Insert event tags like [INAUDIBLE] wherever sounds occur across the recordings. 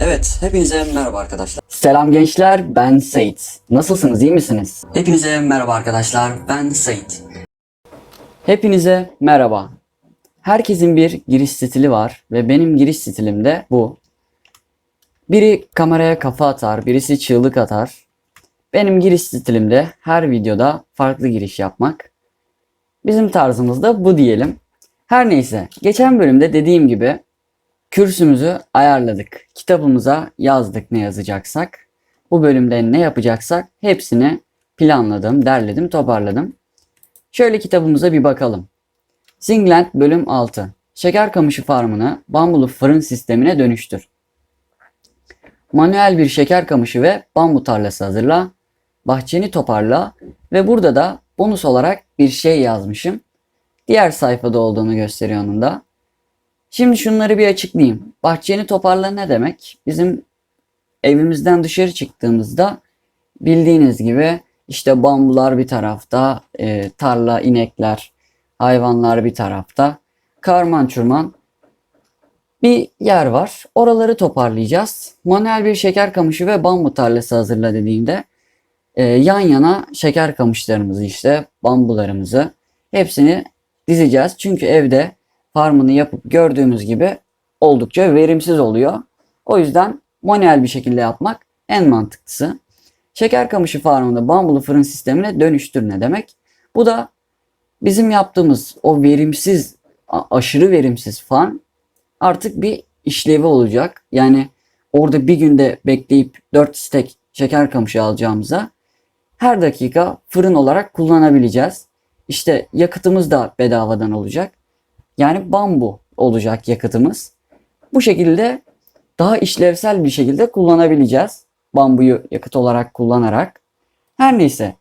Evet, hepinize merhaba arkadaşlar. Selam gençler, ben Sait. Nasılsınız, iyi misiniz? Hepinize merhaba arkadaşlar, ben Sait. Hepinize merhaba. Herkesin bir giriş stili var ve benim giriş stilim de bu. Biri kameraya kafa atar, birisi çığlık atar. Benim giriş stilim de her videoda farklı giriş yapmak. Bizim tarzımız da bu diyelim. Her neyse, geçen bölümde dediğim gibi kürsümüzü ayarladık. Kitabımıza yazdık ne yazacaksak. Bu bölümde ne yapacaksak hepsini planladım, derledim, toparladım. Şöyle kitabımıza bir bakalım. Zingland bölüm 6. Şeker kamışı farmını bambulu fırın sistemine dönüştür. Manuel bir şeker kamışı ve bambu tarlası hazırla. Bahçeni toparla ve burada da bonus olarak bir şey yazmışım. Diğer sayfada olduğunu gösteriyor onun da. Şimdi şunları bir açıklayayım. Bahçeni toparla ne demek? Bizim evimizden dışarı çıktığımızda bildiğiniz gibi işte bambular bir tarafta, e, tarla, inekler, hayvanlar bir tarafta. Karman çurman bir yer var. Oraları toparlayacağız. Manuel bir şeker kamışı ve bambu tarlası hazırla dediğimde e, yan yana şeker kamışlarımızı işte bambularımızı hepsini dizeceğiz. Çünkü evde farmını yapıp gördüğümüz gibi oldukça verimsiz oluyor. O yüzden manuel bir şekilde yapmak en mantıklısı. Şeker kamışı farmını bambulu fırın sistemine dönüştür ne demek? Bu da bizim yaptığımız o verimsiz, aşırı verimsiz farm artık bir işlevi olacak. Yani orada bir günde bekleyip 4 stek şeker kamışı alacağımıza her dakika fırın olarak kullanabileceğiz. İşte yakıtımız da bedavadan olacak. Yani bambu olacak yakıtımız. Bu şekilde daha işlevsel bir şekilde kullanabileceğiz. Bambuyu yakıt olarak kullanarak. Her neyse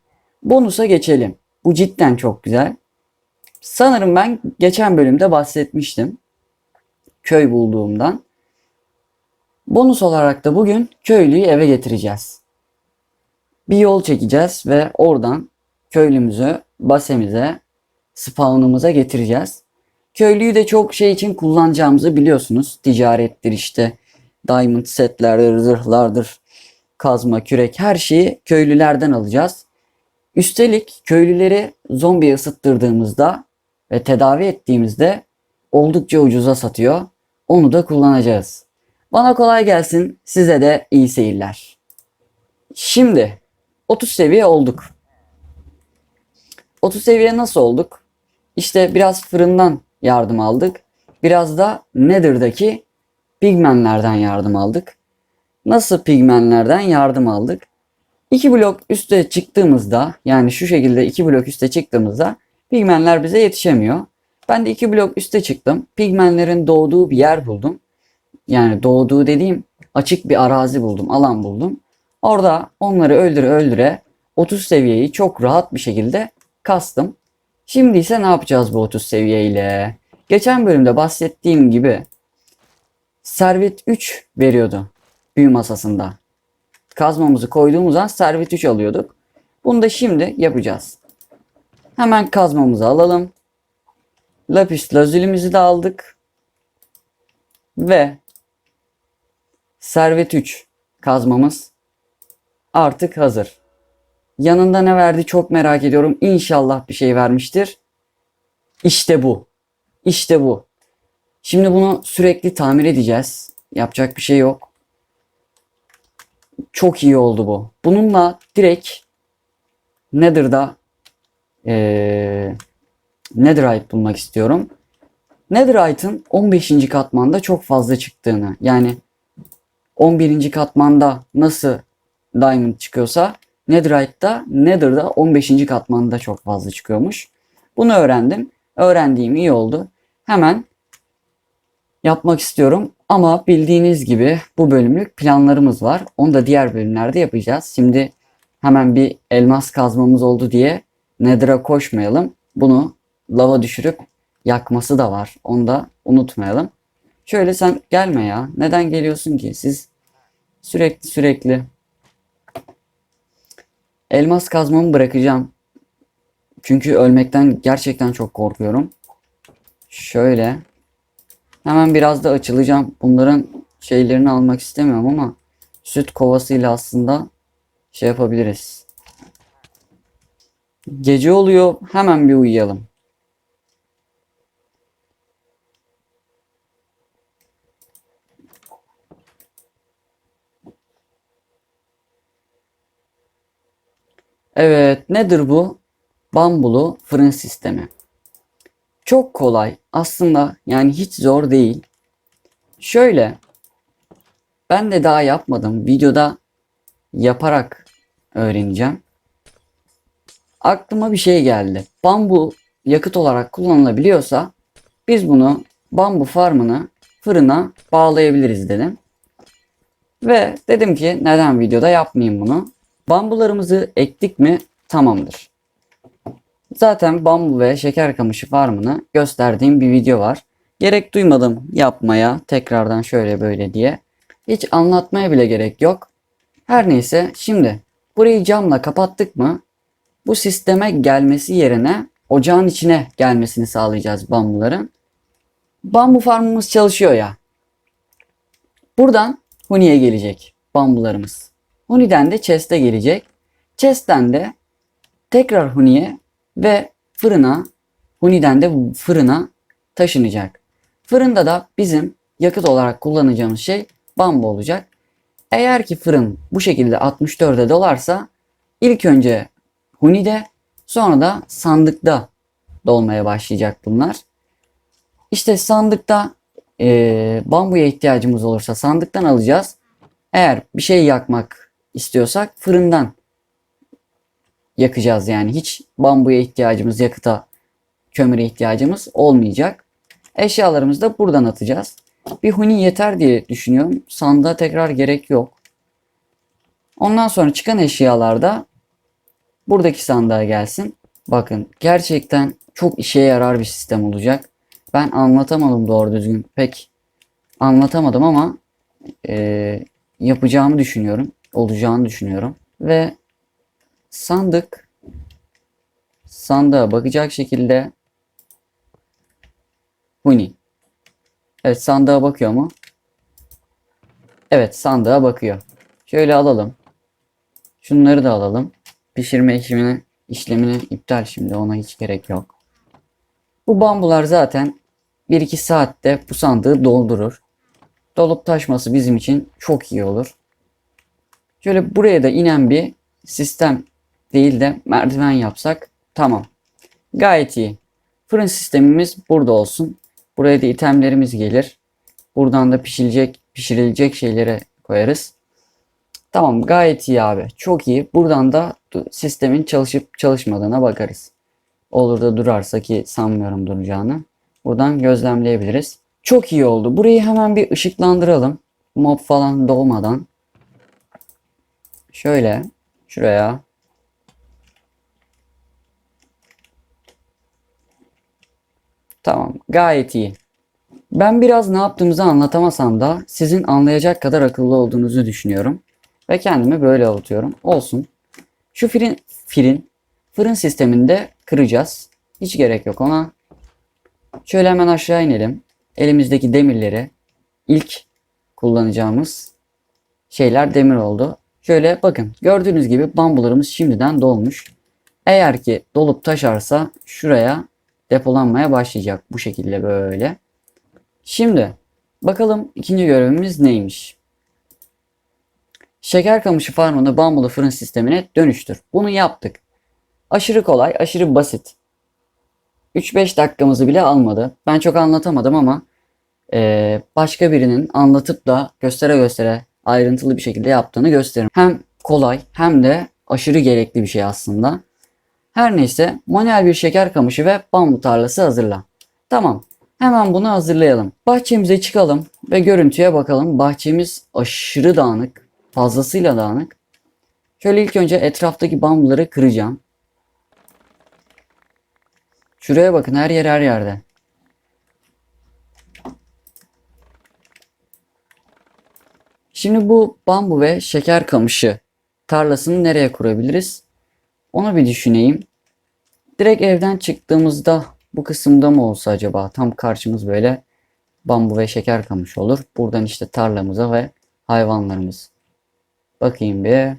bonusa geçelim. Bu cidden çok güzel. Sanırım ben geçen bölümde bahsetmiştim. Köy bulduğumdan. Bonus olarak da bugün köylüyü eve getireceğiz. Bir yol çekeceğiz ve oradan köylümüzü basemize, spawn'umuza getireceğiz. Köylüyü de çok şey için kullanacağımızı biliyorsunuz. Ticarettir işte. Diamond setlerdir, zırhlardır, kazma, kürek her şeyi köylülerden alacağız. Üstelik köylüleri zombi ısıttırdığımızda ve tedavi ettiğimizde oldukça ucuza satıyor. Onu da kullanacağız. Bana kolay gelsin, size de iyi seyirler. Şimdi 30 seviye olduk. 30 seviye nasıl olduk? İşte biraz fırından yardım aldık. Biraz da Nether'daki pigmenlerden yardım aldık. Nasıl pigmenlerden yardım aldık? 2 blok üste çıktığımızda yani şu şekilde 2 blok üste çıktığımızda pigmenler bize yetişemiyor. Ben de 2 blok üste çıktım. Pigmenlerin doğduğu bir yer buldum. Yani doğduğu dediğim açık bir arazi buldum, alan buldum. Orada onları öldüre öldüre 30 seviyeyi çok rahat bir şekilde kastım. Şimdi ise ne yapacağız bu 30 seviye ile? Geçen bölümde bahsettiğim gibi Servet 3 veriyordu büyü masasında. Kazmamızı koyduğumuz an Servet 3 alıyorduk. Bunu da şimdi yapacağız. Hemen kazmamızı alalım. Lapis lazulimizi de aldık. Ve Servet 3 kazmamız artık hazır. Yanında ne verdi çok merak ediyorum. İnşallah bir şey vermiştir. İşte bu. İşte bu. Şimdi bunu sürekli tamir edeceğiz. Yapacak bir şey yok. Çok iyi oldu bu. Bununla direkt Nether'da ee, Netherite bulmak istiyorum. Netherite'ın 15. katmanda çok fazla çıktığını yani 11. katmanda nasıl Diamond çıkıyorsa Netherite'da Nether'da 15. katmanda çok fazla çıkıyormuş. Bunu öğrendim. Öğrendiğim iyi oldu. Hemen yapmak istiyorum. Ama bildiğiniz gibi bu bölümlük planlarımız var. Onu da diğer bölümlerde yapacağız. Şimdi hemen bir elmas kazmamız oldu diye Nether'a koşmayalım. Bunu lava düşürüp yakması da var. Onu da unutmayalım. Şöyle sen gelme ya. Neden geliyorsun ki? Siz sürekli sürekli elmas kazmamı bırakacağım. Çünkü ölmekten gerçekten çok korkuyorum. Şöyle. Hemen biraz da açılacağım. Bunların şeylerini almak istemiyorum ama süt kovasıyla aslında şey yapabiliriz. Gece oluyor. Hemen bir uyuyalım. Evet, nedir bu? Bambulu fırın sistemi. Çok kolay. Aslında yani hiç zor değil. Şöyle ben de daha yapmadım. Videoda yaparak öğreneceğim. Aklıma bir şey geldi. Bambu yakıt olarak kullanılabiliyorsa biz bunu bambu farmını fırına bağlayabiliriz dedim. Ve dedim ki neden videoda yapmayayım bunu? Bambularımızı ektik mi tamamdır. Zaten bambu ve şeker kamışı farmını gösterdiğim bir video var. Gerek duymadım yapmaya tekrardan şöyle böyle diye. Hiç anlatmaya bile gerek yok. Her neyse şimdi burayı camla kapattık mı bu sisteme gelmesi yerine ocağın içine gelmesini sağlayacağız bambuların. Bambu farmımız çalışıyor ya. Buradan Huni'ye gelecek bambularımız. Huni'den de chest'e gelecek. Chest'ten de tekrar Huni'ye ve fırına Huni'den de fırına taşınacak. Fırında da bizim yakıt olarak kullanacağımız şey bambu olacak. Eğer ki fırın bu şekilde 64'e dolarsa ilk önce Huni'de sonra da sandıkta dolmaya başlayacak bunlar. İşte sandıkta e, bambuya ihtiyacımız olursa sandıktan alacağız. Eğer bir şey yakmak istiyorsak fırından yakacağız yani. Hiç bambuya ihtiyacımız, yakıta, kömüre ihtiyacımız olmayacak. Eşyalarımızı da buradan atacağız. Bir huni yeter diye düşünüyorum. Sandığa tekrar gerek yok. Ondan sonra çıkan eşyalarda buradaki sandığa gelsin. Bakın gerçekten çok işe yarar bir sistem olacak. Ben anlatamadım doğru düzgün. Pek anlatamadım ama e, yapacağımı düşünüyorum. Olacağını düşünüyorum. Ve sandık sandığa bakacak şekilde Huni. Evet sandığa bakıyor mu? Evet sandığa bakıyor. Şöyle alalım. Şunları da alalım. Pişirme işlemini, işlemini iptal şimdi ona hiç gerek yok. Bu bambular zaten 1-2 saatte bu sandığı doldurur. Dolup taşması bizim için çok iyi olur. Şöyle buraya da inen bir sistem değil de merdiven yapsak tamam. Gayet iyi. Fırın sistemimiz burada olsun. Buraya da itemlerimiz gelir. Buradan da pişirecek, pişirilecek şeylere koyarız. Tamam gayet iyi abi. Çok iyi. Buradan da sistemin çalışıp çalışmadığına bakarız. Olur da durarsa ki sanmıyorum duracağını. Buradan gözlemleyebiliriz. Çok iyi oldu. Burayı hemen bir ışıklandıralım. Mob falan doğmadan. Şöyle şuraya. Tamam gayet iyi. Ben biraz ne yaptığımızı anlatamasam da sizin anlayacak kadar akıllı olduğunuzu düşünüyorum. Ve kendimi böyle avutuyorum. Olsun. Şu fırın, fırın, fırın sisteminde kıracağız. Hiç gerek yok ona. Şöyle hemen aşağı inelim. Elimizdeki demirleri ilk kullanacağımız şeyler demir oldu. Şöyle bakın gördüğünüz gibi bambularımız şimdiden dolmuş. Eğer ki dolup taşarsa şuraya depolanmaya başlayacak bu şekilde böyle. Şimdi bakalım ikinci görevimiz neymiş? Şeker kamışı farmını bambulu fırın sistemine dönüştür. Bunu yaptık. Aşırı kolay, aşırı basit. 3-5 dakikamızı bile almadı. Ben çok anlatamadım ama e, başka birinin anlatıp da göstere göstere ayrıntılı bir şekilde yaptığını gösteririm. Hem kolay hem de aşırı gerekli bir şey aslında. Her neyse manuel bir şeker kamışı ve bambu tarlası hazırla. Tamam hemen bunu hazırlayalım. Bahçemize çıkalım ve görüntüye bakalım. Bahçemiz aşırı dağınık. Fazlasıyla dağınık. Şöyle ilk önce etraftaki bambuları kıracağım. Şuraya bakın her yer her yerde. Şimdi bu bambu ve şeker kamışı tarlasını nereye kurabiliriz? Onu bir düşüneyim. Direkt evden çıktığımızda bu kısımda mı olsa acaba? Tam karşımız böyle bambu ve şeker kamışı olur. Buradan işte tarlamıza ve hayvanlarımız. Bakayım bir.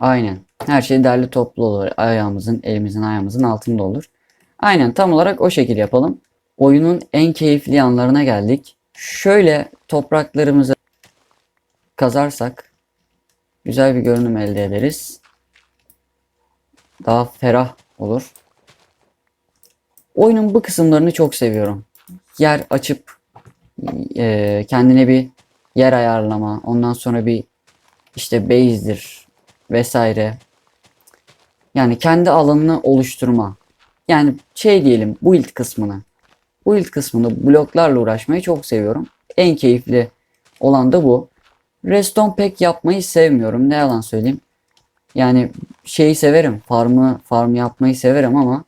Aynen. Her şey derli toplu olur. Ayağımızın, elimizin, ayağımızın altında olur. Aynen tam olarak o şekil yapalım. Oyunun en keyifli anlarına geldik. Şöyle topraklarımızı kazarsak güzel bir görünüm elde ederiz. Daha ferah olur. Oyunun bu kısımlarını çok seviyorum. Yer açıp e, kendine bir yer ayarlama, ondan sonra bir işte base'dir vesaire. Yani kendi alanını oluşturma. Yani şey diyelim build kısmını. Build kısmını bloklarla uğraşmayı çok seviyorum. En keyifli olan da bu. Redstone pek yapmayı sevmiyorum. Ne yalan söyleyeyim. Yani şeyi severim. Farmı farm yapmayı severim ama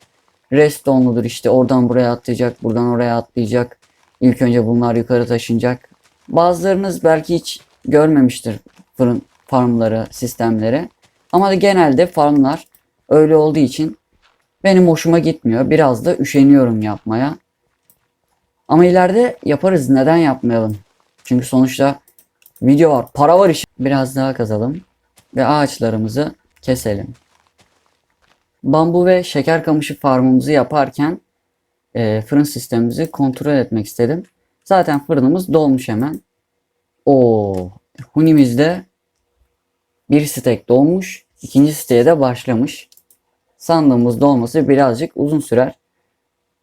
Redstone'ludur işte oradan buraya atlayacak, buradan oraya atlayacak. İlk önce bunlar yukarı taşınacak. Bazılarınız belki hiç görmemiştir fırın farmları, sistemleri. Ama genelde farmlar öyle olduğu için benim hoşuma gitmiyor. Biraz da üşeniyorum yapmaya. Ama ileride yaparız. Neden yapmayalım? Çünkü sonuçta video var, para var iş. Biraz daha kazalım ve ağaçlarımızı keselim. Bambu ve şeker kamışı farmımızı yaparken e, fırın sistemimizi kontrol etmek istedim. Zaten fırınımız dolmuş hemen. O Hunimizde bir stek dolmuş. ikinci siteye de başlamış. Sandığımız dolması birazcık uzun sürer.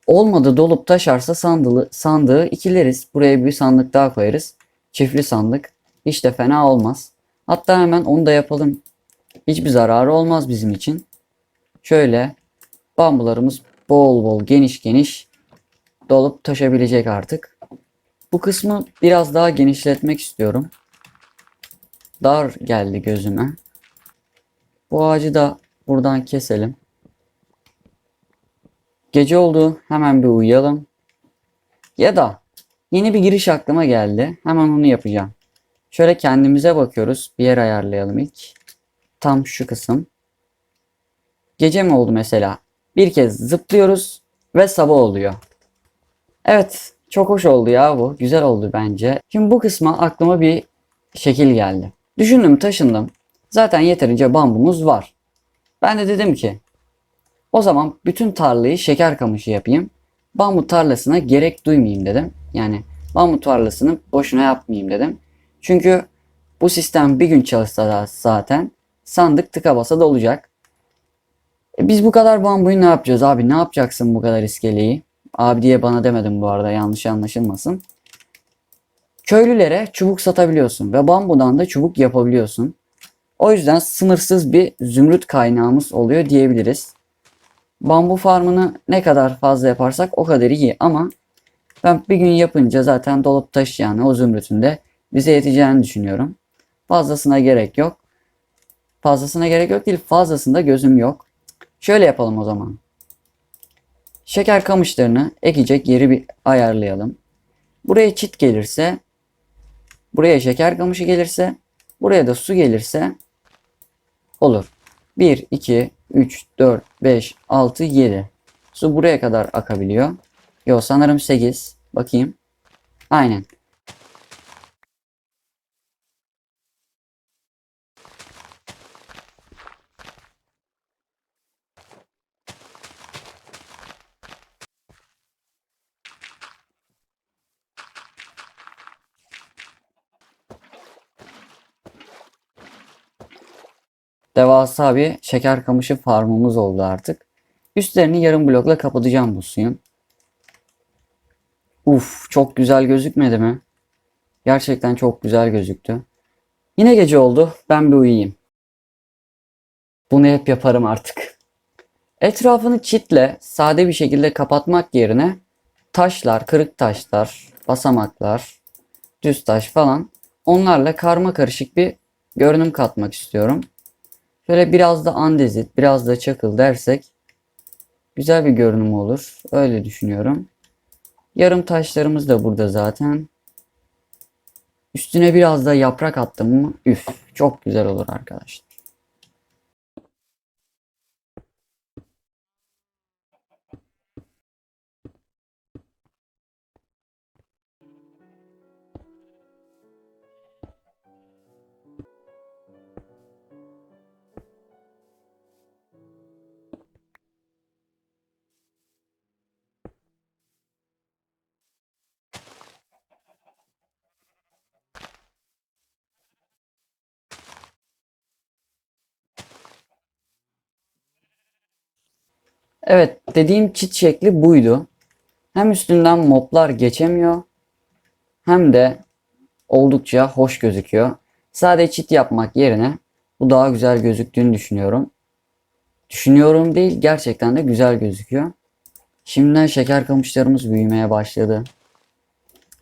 Olmadı dolup taşarsa sandığı, sandığı ikileriz. Buraya bir sandık daha koyarız. Çiftli sandık. Hiç de fena olmaz. Hatta hemen onu da yapalım. Hiçbir zararı olmaz bizim için. Şöyle bambularımız bol bol geniş geniş dolup taşabilecek artık. Bu kısmı biraz daha genişletmek istiyorum. Dar geldi gözüme. Bu ağacı da buradan keselim. Gece oldu. Hemen bir uyuyalım. Ya da yeni bir giriş aklıma geldi. Hemen onu yapacağım. Şöyle kendimize bakıyoruz. Bir yer ayarlayalım ilk. Tam şu kısım. Gece mi oldu mesela? Bir kez zıplıyoruz ve sabah oluyor. Evet, çok hoş oldu ya bu. Güzel oldu bence. Şimdi bu kısma aklıma bir şekil geldi. Düşündüm, taşındım. Zaten yeterince bambumuz var. Ben de dedim ki o zaman bütün tarlayı şeker kamışı yapayım. Bambu tarlasına gerek duymayayım dedim. Yani bambu tarlasını boşuna yapmayayım dedim. Çünkü bu sistem bir gün çalışsa da zaten sandık tıka basa dolacak. E biz bu kadar bambuyu ne yapacağız abi? Ne yapacaksın bu kadar iskeleyi? Abi diye bana demedim bu arada yanlış anlaşılmasın. Köylülere çubuk satabiliyorsun ve bambudan da çubuk yapabiliyorsun. O yüzden sınırsız bir zümrüt kaynağımız oluyor diyebiliriz. Bambu farmını ne kadar fazla yaparsak o kadar iyi ama ben bir gün yapınca zaten dolup taşıyan o zümrütün de bize yeteceğini düşünüyorum. Fazlasına gerek yok. Fazlasına gerek yok değil fazlasında gözüm yok. Şöyle yapalım o zaman. Şeker kamışlarını ekecek yeri bir ayarlayalım. Buraya çit gelirse, buraya şeker kamışı gelirse, buraya da su gelirse olur. 1, 2, 3, 4, 5, 6, 7. Su buraya kadar akabiliyor. Yo sanırım 8. Bakayım. Aynen. Devasa bir şeker kamışı farmımız oldu artık. Üstlerini yarım blokla kapatacağım bu suyun. Uf çok güzel gözükmedi mi? Gerçekten çok güzel gözüktü. Yine gece oldu. Ben bir uyuyayım. Bunu hep yaparım artık. Etrafını çitle sade bir şekilde kapatmak yerine taşlar, kırık taşlar, basamaklar, düz taş falan onlarla karma karışık bir görünüm katmak istiyorum. Şöyle biraz da andezit, biraz da çakıl dersek güzel bir görünüm olur. Öyle düşünüyorum. Yarım taşlarımız da burada zaten. Üstüne biraz da yaprak attım mı üf çok güzel olur arkadaşlar. Evet dediğim çit şekli buydu. Hem üstünden moblar geçemiyor hem de oldukça hoş gözüküyor. Sade çit yapmak yerine bu daha güzel gözüktüğünü düşünüyorum. Düşünüyorum değil gerçekten de güzel gözüküyor. Şimdiden şeker kamışlarımız büyümeye başladı.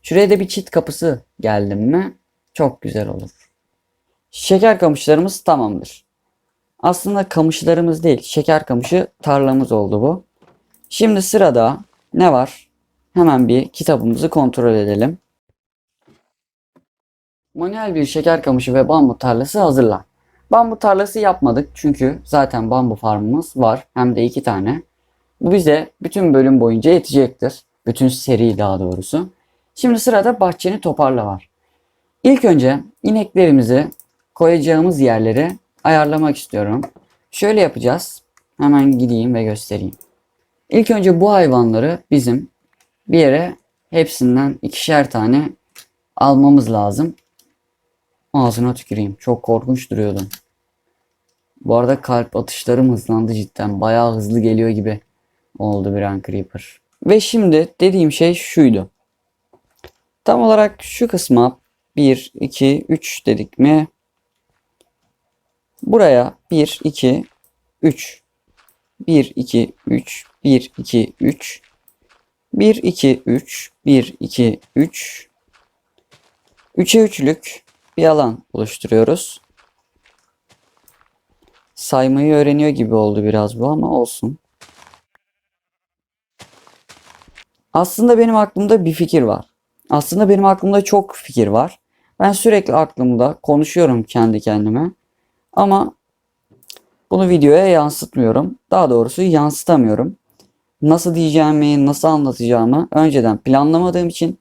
Şuraya da bir çit kapısı geldim mi çok güzel olur. Şeker kamışlarımız tamamdır. Aslında kamışlarımız değil, şeker kamışı tarlamız oldu bu. Şimdi sırada ne var? Hemen bir kitabımızı kontrol edelim. Manuel bir şeker kamışı ve bambu tarlası hazırla. Bambu tarlası yapmadık çünkü zaten bambu farmımız var hem de iki tane. Bu bize bütün bölüm boyunca yetecektir. Bütün seri daha doğrusu. Şimdi sırada bahçeni toparla var. İlk önce ineklerimizi koyacağımız yerleri ayarlamak istiyorum. Şöyle yapacağız. Hemen gideyim ve göstereyim. İlk önce bu hayvanları bizim bir yere hepsinden ikişer tane almamız lazım. Ağzına tüküreyim. Çok korkunç duruyordu. Bu arada kalp atışlarım hızlandı cidden. Bayağı hızlı geliyor gibi oldu bir an Creeper. Ve şimdi dediğim şey şuydu. Tam olarak şu kısma 1, 2, 3 dedik mi? Buraya 1, 2, 3. 1, 2, 3, 1, 2, 3. 1, 2, 3, 1, 2, 3. 3'e 3'lük bir alan oluşturuyoruz. Saymayı öğreniyor gibi oldu biraz bu ama olsun. Aslında benim aklımda bir fikir var. Aslında benim aklımda çok fikir var. Ben sürekli aklımda konuşuyorum kendi kendime. Ama bunu videoya yansıtmıyorum. Daha doğrusu yansıtamıyorum. Nasıl diyeceğimi, nasıl anlatacağımı önceden planlamadığım için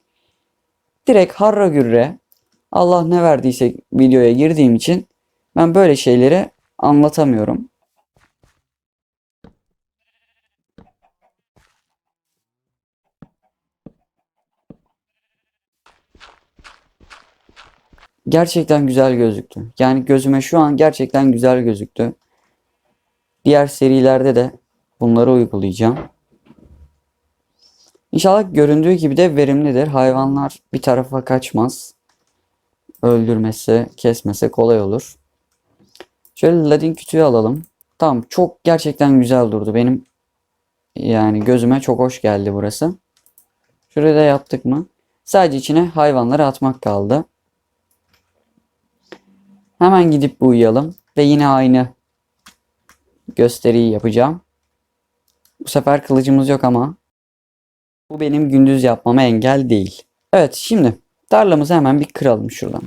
direkt harra gürre Allah ne verdiyse videoya girdiğim için ben böyle şeyleri anlatamıyorum. Gerçekten güzel gözüktü. Yani gözüme şu an gerçekten güzel gözüktü. Diğer serilerde de bunları uygulayacağım. İnşallah göründüğü gibi de verimlidir. Hayvanlar bir tarafa kaçmaz. Öldürmesi, kesmesi kolay olur. Şöyle ladin kütüğü alalım. Tamam çok gerçekten güzel durdu. Benim yani gözüme çok hoş geldi burası. Şuraya da yaptık mı? Sadece içine hayvanları atmak kaldı. Hemen gidip uyuyalım. Ve yine aynı gösteriyi yapacağım. Bu sefer kılıcımız yok ama bu benim gündüz yapmama engel değil. Evet şimdi tarlamızı hemen bir kıralım şuradan.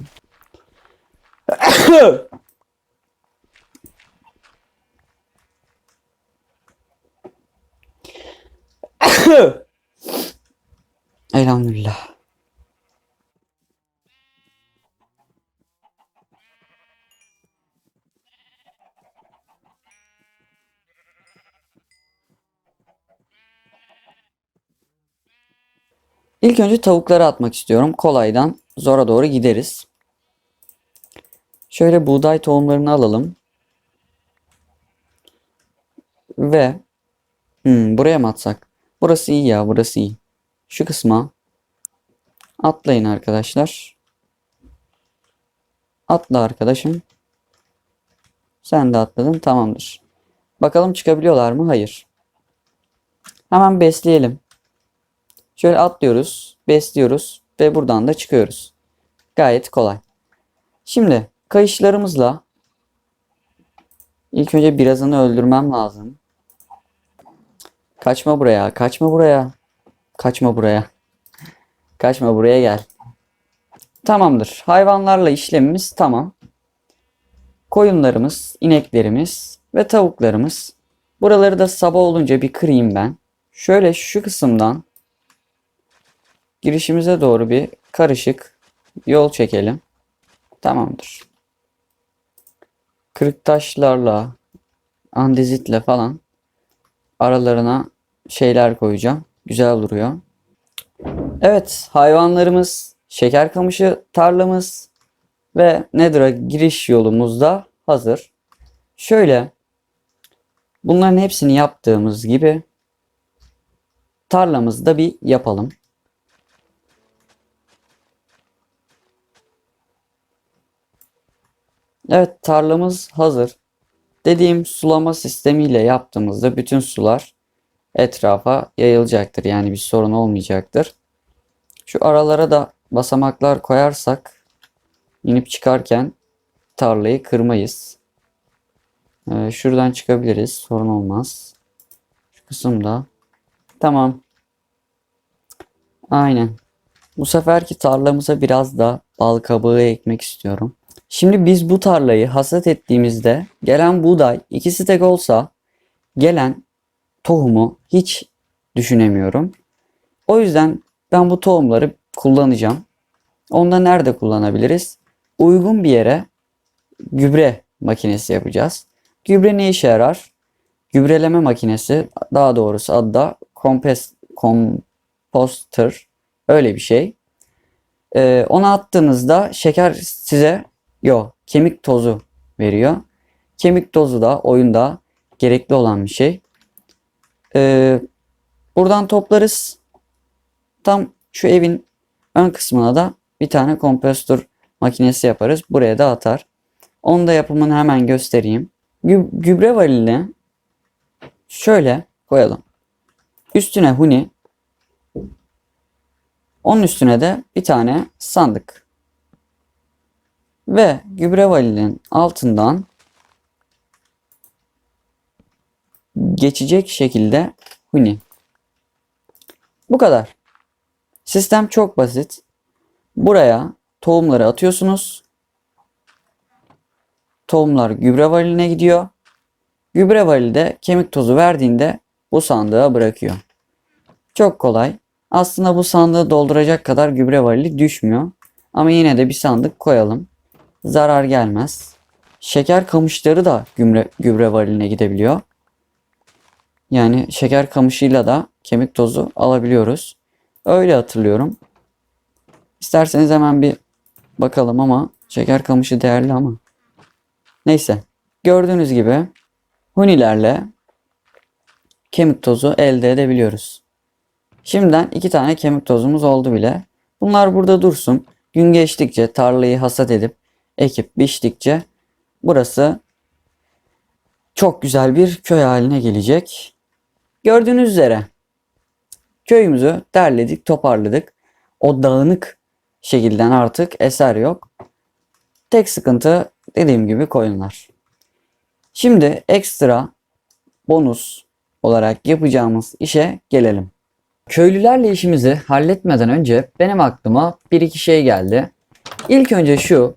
[COUGHS] Elhamdülillah. İlk önce tavukları atmak istiyorum. Kolaydan zora doğru gideriz. Şöyle buğday tohumlarını alalım. Ve hmm, buraya mı atsak? Burası iyi ya, burası iyi. Şu kısma atlayın arkadaşlar. Atla arkadaşım. Sen de atladın, tamamdır. Bakalım çıkabiliyorlar mı? Hayır. Hemen besleyelim. Şöyle atlıyoruz, besliyoruz ve buradan da çıkıyoruz. Gayet kolay. Şimdi kayışlarımızla ilk önce birazını öldürmem lazım. Kaçma buraya, kaçma buraya. Kaçma buraya. Kaçma buraya gel. Tamamdır. Hayvanlarla işlemimiz tamam. Koyunlarımız, ineklerimiz ve tavuklarımız. Buraları da sabah olunca bir kırayım ben. Şöyle şu kısımdan girişimize doğru bir karışık yol çekelim. Tamamdır. Kırık taşlarla, andezitle falan aralarına şeyler koyacağım. Güzel duruyor. Evet, hayvanlarımız, şeker kamışı tarlamız ve Nether'a giriş yolumuz da hazır. Şöyle bunların hepsini yaptığımız gibi tarlamızı da bir yapalım. Evet tarlamız hazır. Dediğim sulama sistemiyle yaptığımızda bütün sular etrafa yayılacaktır. Yani bir sorun olmayacaktır. Şu aralara da basamaklar koyarsak inip çıkarken tarlayı kırmayız. Ee, şuradan çıkabiliriz. Sorun olmaz. Şu kısımda. Tamam. Aynen. Bu seferki tarlamıza biraz da bal kabağı ekmek istiyorum. Şimdi biz bu tarlayı hasat ettiğimizde gelen buğday ikisi tek olsa gelen tohumu hiç düşünemiyorum. O yüzden ben bu tohumları kullanacağım. Onu da nerede kullanabiliriz? Uygun bir yere gübre makinesi yapacağız. Gübre ne işe yarar? Gübreleme makinesi daha doğrusu adı da kompes, komposter öyle bir şey. Ee, onu attığınızda şeker size yok kemik tozu veriyor. Kemik tozu da oyunda gerekli olan bir şey. Ee, buradan toplarız. Tam şu evin ön kısmına da bir tane kompostör makinesi yaparız. Buraya da atar. Onu da yapımını hemen göstereyim. Gü- gübre varilini şöyle koyalım. Üstüne huni. Onun üstüne de bir tane sandık. Ve gübre varilinin altından geçecek şekilde huni. Bu kadar. Sistem çok basit. Buraya tohumları atıyorsunuz. Tohumlar gübre variline gidiyor. Gübre varili de kemik tozu verdiğinde bu sandığa bırakıyor. Çok kolay. Aslında bu sandığı dolduracak kadar gübre varili düşmüyor. Ama yine de bir sandık koyalım. Zarar gelmez. Şeker kamışları da gübre, gübre variline gidebiliyor. Yani şeker kamışıyla da kemik tozu alabiliyoruz. Öyle hatırlıyorum. İsterseniz hemen bir bakalım ama şeker kamışı değerli ama. Neyse. Gördüğünüz gibi hunilerle kemik tozu elde edebiliyoruz. Şimdiden iki tane kemik tozumuz oldu bile. Bunlar burada dursun. Gün geçtikçe tarlayı hasat edip ekip biçtikçe burası çok güzel bir köy haline gelecek. Gördüğünüz üzere köyümüzü derledik, toparladık. O dağınık şekilden artık eser yok. Tek sıkıntı dediğim gibi koyunlar. Şimdi ekstra bonus olarak yapacağımız işe gelelim. Köylülerle işimizi halletmeden önce benim aklıma bir iki şey geldi. İlk önce şu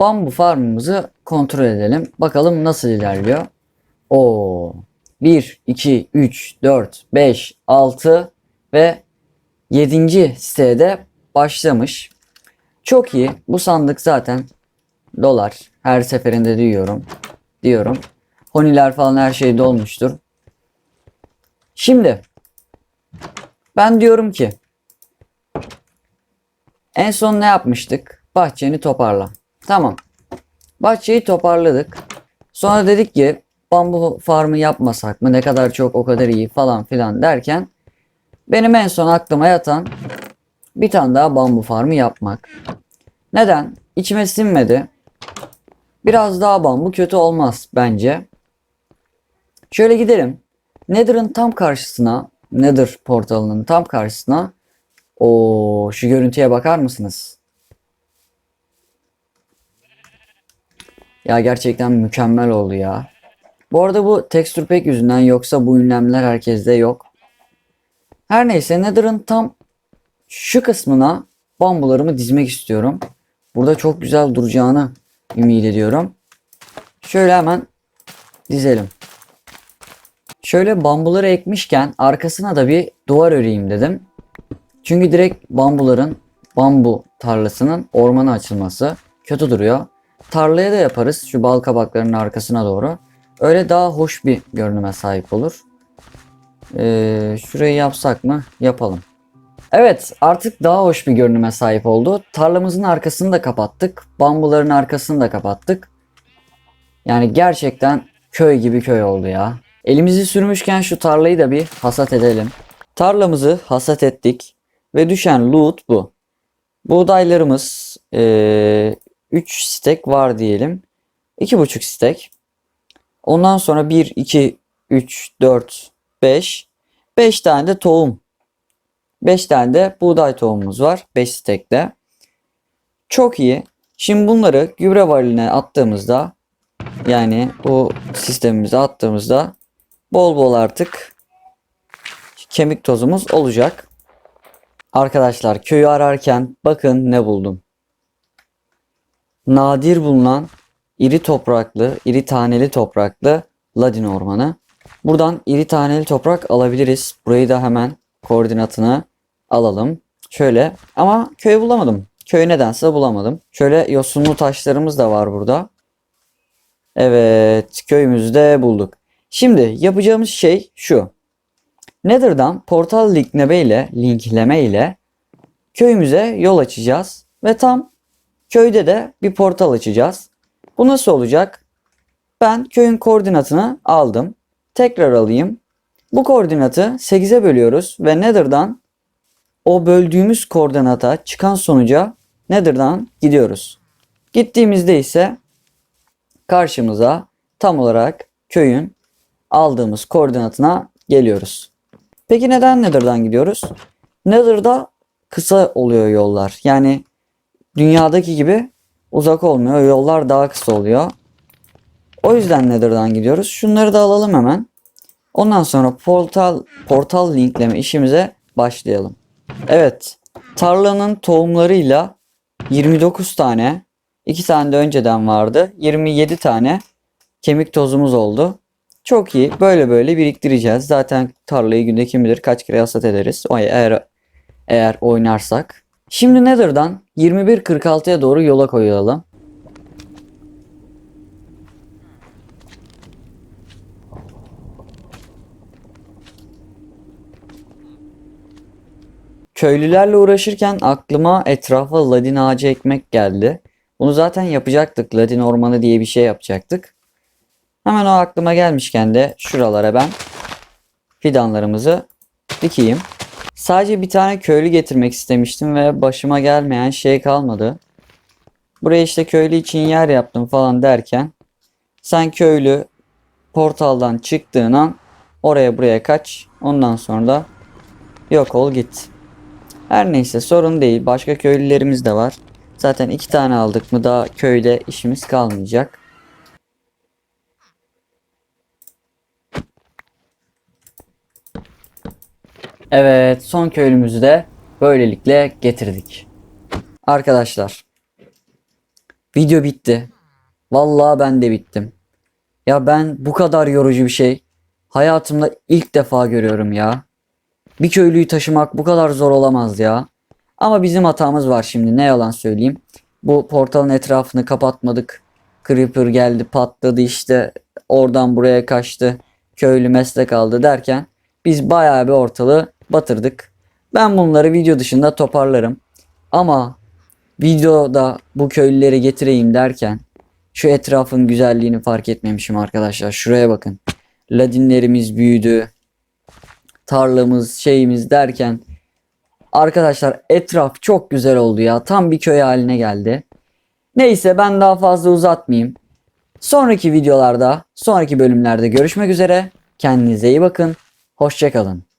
bambu farmımızı kontrol edelim. Bakalım nasıl ilerliyor. Oo. 1, 2, 3, 4, 5, 6 ve 7. sitede başlamış. Çok iyi. Bu sandık zaten dolar. Her seferinde diyorum. Diyorum. Honiler falan her şey dolmuştur. Şimdi ben diyorum ki en son ne yapmıştık? Bahçeni toparla. Tamam. Bahçeyi toparladık. Sonra dedik ki bambu farmı yapmasak mı? Ne kadar çok o kadar iyi falan filan derken benim en son aklıma yatan bir tane daha bambu farmı yapmak. Neden? İçime sinmedi. Biraz daha bambu kötü olmaz bence. Şöyle gidelim. Nether'ın tam karşısına, Nether portalının tam karşısına o şu görüntüye bakar mısınız? Ya gerçekten mükemmel oldu ya. Bu arada bu tekstür pek yüzünden yoksa bu ünlemler herkeste yok. Her neyse Nether'ın tam şu kısmına bambularımı dizmek istiyorum. Burada çok güzel duracağını ümit ediyorum. Şöyle hemen dizelim. Şöyle bambuları ekmişken arkasına da bir duvar öreyim dedim. Çünkü direkt bambuların bambu tarlasının ormana açılması kötü duruyor. Tarlaya da yaparız şu bal kabaklarının arkasına doğru. Öyle daha hoş bir görünüme sahip olur. Ee, şurayı yapsak mı? Yapalım. Evet artık daha hoş bir görünüme sahip oldu. Tarlamızın arkasını da kapattık. Bambuların arkasını da kapattık. Yani gerçekten köy gibi köy oldu ya. Elimizi sürmüşken şu tarlayı da bir hasat edelim. Tarlamızı hasat ettik ve düşen loot bu. Buğdaylarımız 3 stek var diyelim. 2,5 stek. Ondan sonra 1, 2, 3, 4, 5. 5 tane de tohum. 5 tane de buğday tohumumuz var. 5 stekte. Çok iyi. Şimdi bunları gübre variline attığımızda yani bu sistemimize attığımızda bol bol artık kemik tozumuz olacak. Arkadaşlar köyü ararken bakın ne buldum. Nadir bulunan iri topraklı, iri taneli topraklı ladin ormanı. Buradan iri taneli toprak alabiliriz. Burayı da hemen koordinatını alalım. Şöyle ama köyü bulamadım. Köyü nedense bulamadım. Şöyle yosunlu taşlarımız da var burada. Evet köyümüzü de bulduk. Şimdi yapacağımız şey şu. Nether'dan portal linkleme ile, linkleme ile köyümüze yol açacağız. Ve tam köyde de bir portal açacağız. Bu nasıl olacak? Ben köyün koordinatını aldım. Tekrar alayım. Bu koordinatı 8'e bölüyoruz ve Nether'dan o böldüğümüz koordinata çıkan sonuca Nether'dan gidiyoruz. Gittiğimizde ise karşımıza tam olarak köyün aldığımız koordinatına geliyoruz. Peki neden Nether'dan gidiyoruz? Nether'da kısa oluyor yollar. Yani dünyadaki gibi uzak olmuyor. Yollar daha kısa oluyor. O yüzden Nether'dan gidiyoruz. Şunları da alalım hemen. Ondan sonra portal portal linkleme işimize başlayalım. Evet. Tarlanın tohumlarıyla 29 tane, 2 tane de önceden vardı. 27 tane kemik tozumuz oldu. Çok iyi. Böyle böyle biriktireceğiz. Zaten tarlayı günde kim bilir kaç kere hasat ederiz. Eğer eğer oynarsak. Şimdi Nether'dan 21.46'ya doğru yola koyulalım. Köylülerle uğraşırken aklıma etrafa ladin ağacı ekmek geldi. Bunu zaten yapacaktık. Ladin ormanı diye bir şey yapacaktık. Hemen o aklıma gelmişken de şuralara ben fidanlarımızı dikeyim. Sadece bir tane köylü getirmek istemiştim ve başıma gelmeyen şey kalmadı. Buraya işte köylü için yer yaptım falan derken sen köylü portaldan çıktığın an oraya buraya kaç. Ondan sonra da yok ol git. Her neyse sorun değil. Başka köylülerimiz de var. Zaten iki tane aldık mı daha köyde işimiz kalmayacak. Evet, son köylümüzü de böylelikle getirdik. Arkadaşlar, video bitti. Vallahi ben de bittim. Ya ben bu kadar yorucu bir şey hayatımda ilk defa görüyorum ya. Bir köylüyü taşımak bu kadar zor olamaz ya. Ama bizim hatamız var şimdi ne yalan söyleyeyim. Bu portalın etrafını kapatmadık. Creeper geldi patladı işte oradan buraya kaçtı. Köylü meslek aldı derken biz bayağı bir ortalığı batırdık. Ben bunları video dışında toparlarım. Ama videoda bu köylüleri getireyim derken şu etrafın güzelliğini fark etmemişim arkadaşlar. Şuraya bakın. Ladinlerimiz büyüdü. Tarlamız şeyimiz derken arkadaşlar etraf çok güzel oldu ya. Tam bir köy haline geldi. Neyse ben daha fazla uzatmayayım. Sonraki videolarda, sonraki bölümlerde görüşmek üzere. Kendinize iyi bakın. Hoşçakalın.